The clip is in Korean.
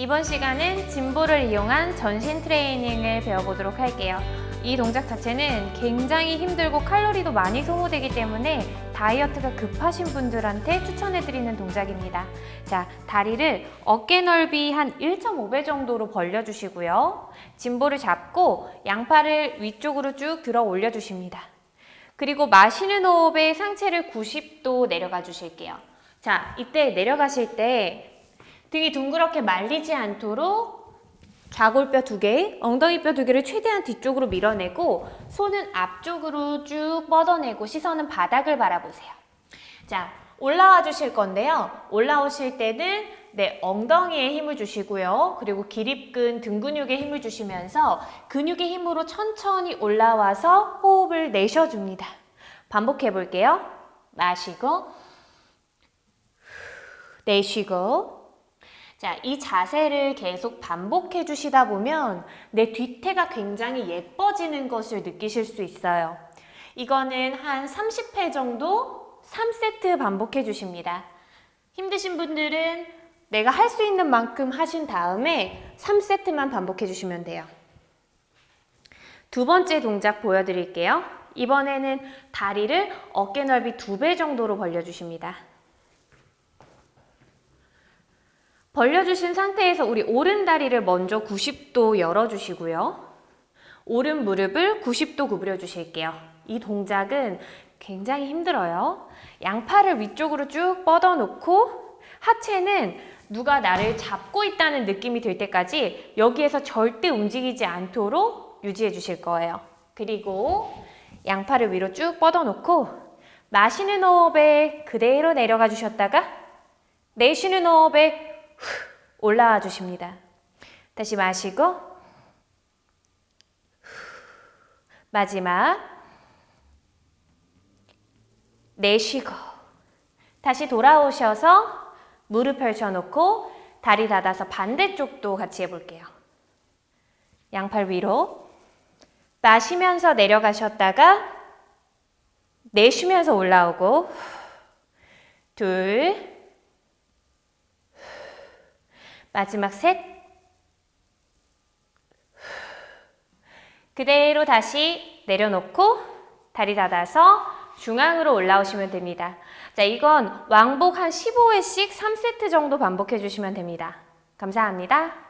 이번 시간은 진보를 이용한 전신 트레이닝을 배워보도록 할게요. 이 동작 자체는 굉장히 힘들고 칼로리도 많이 소모되기 때문에 다이어트가 급하신 분들한테 추천해드리는 동작입니다. 자, 다리를 어깨 넓이 한 1.5배 정도로 벌려주시고요. 진보를 잡고 양팔을 위쪽으로 쭉 들어 올려주십니다. 그리고 마시는 호흡에 상체를 90도 내려가 주실게요. 자, 이때 내려가실 때 등이 둥그렇게 말리지 않도록 좌골뼈 두 개, 엉덩이뼈 두 개를 최대한 뒤쪽으로 밀어내고 손은 앞쪽으로 쭉 뻗어내고 시선은 바닥을 바라보세요. 자, 올라와 주실 건데요. 올라오실 때는 네, 엉덩이에 힘을 주시고요. 그리고 기립근 등 근육에 힘을 주시면서 근육의 힘으로 천천히 올라와서 호흡을 내셔줍니다. 반복해 볼게요. 마시고, 내쉬고, 자, 이 자세를 계속 반복해 주시다 보면 내 뒤태가 굉장히 예뻐지는 것을 느끼실 수 있어요. 이거는 한 30회 정도 3세트 반복해 주십니다. 힘드신 분들은 내가 할 수 있는 만큼 하신 다음에 3세트만 반복해 주시면 돼요. 두 번째 동작 보여드릴게요. 이번에는 다리를 어깨 넓이 두 배 정도로 벌려주십니다. 벌려주신 상태에서 우리 오른 다리를 먼저 90도 열어주시고요. 오른 무릎을 90도 구부려 주실게요. 이 동작은 굉장히 힘들어요. 양팔을 위쪽으로 쭉 뻗어 놓고 하체는 누가 나를 잡고 있다는 느낌이 들 때까지 여기에서 절대 움직이지 않도록 유지해 주실 거예요. 그리고 양팔을 위로 쭉 뻗어 놓고 마시는 호흡에 그대로 내려가 주셨다가 내쉬는 호흡에 후, 올라와 주십니다. 다시 마시고 후, 마지막 내쉬고 다시 돌아오셔서 무릎 펼쳐놓고 다리 닫아서 반대쪽도 같이 해볼게요. 양팔 위로 마시면서 내려가셨다가 내쉬면서 올라오고 둘 마지막 셋 그대로 다시 내려놓고 다리 닫아서 중앙으로 올라오시면 됩니다. 자, 이건 왕복 한 15회씩 3세트 정도 반복해 주시면 됩니다. 감사합니다.